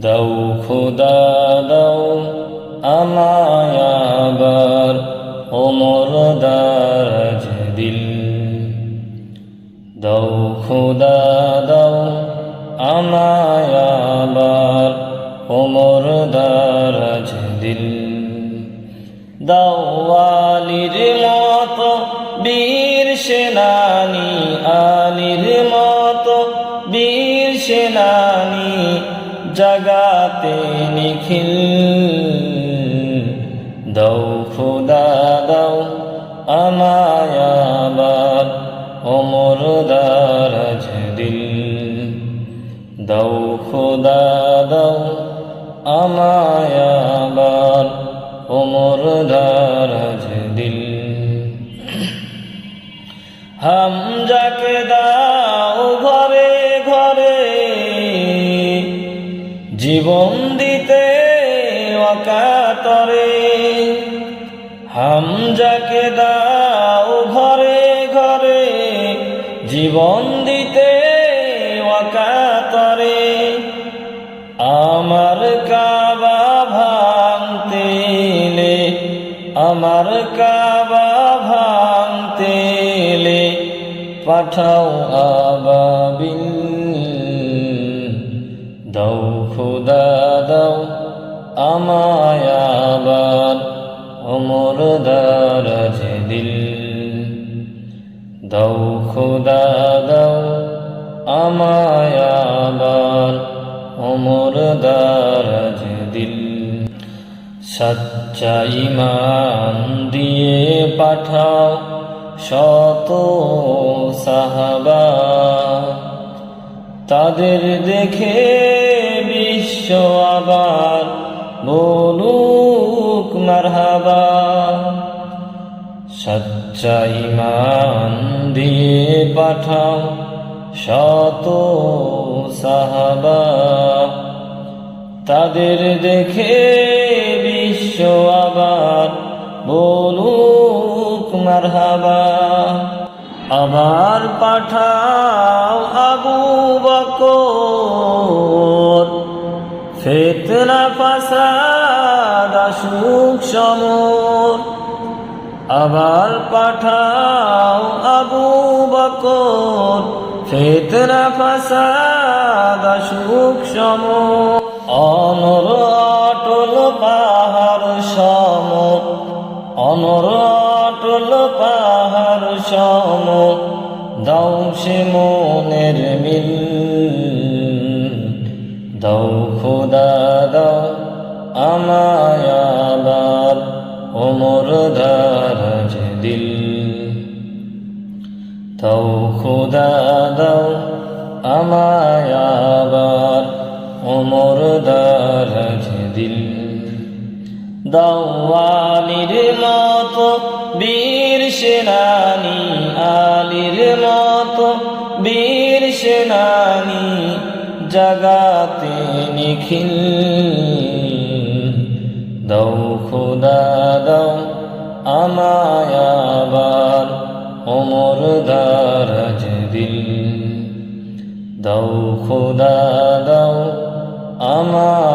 দাও খোদা, দাও আমায় আবার দারাজ দিল। দাও খোদা, দাও আমায় আবার দারাজ দিল। দাওয়ালির মতো বীর সেনানি, আলির মতো বীর সেনানি জগাতে নিখিল। দাও খোদা, দাও আমায় আবার ওমর দারাজ দিল দাও খোদা, দাও আমায় আবার ওমর দারাজ দিল হামজাকে দাও জীবন দিতে অকাতরে। হামজাকে দাও ঘরে ঘরে, জীবন দিতে অকাতরে। আমার কাবা ভাঙতেলে আমার কাবা ভাঙতে পাঠাও আবাবিল খোদা দাও আমায় আবার অমর দারাজ দিল। দাও খোদা, দাও আমায় আবার অমর দারাজ দিল। সচ্চা ইমান দিয়ে পাঠাও শত সাহাবা। তাদের দেখে বিশ্ব আবার বলুক মারহাবা। সচ্চা ইমান দিয়ে পাঠাও শত সাহাবা। তাদের দেখে বিশ্ব আবার বলুক মারহাবা। আবার পাঠাও আবু বকর। ফেতনা, ফাসাদ আসুক সমর। আবার পাঠাও আবু বকর। ফেতনা, ফাসাদ আসুক সমর। অনর, অটল, পাহাড় সম অনর, অটল, পাহাড় সম সে মনের মিল। দাও খোদা, দাও আমায় আবার, ওমর দারাজ দিল। দাও খোদা, দাও আমায় আবার, ওমর দারাজ দিল। দাওয়ালির মতো বীর সেনানি আলির জগাতে নিখিল। দৌ খুদা দৌ আমায়াবার ওমর দারাজ দিল দৌ খুদা দৌ আমায়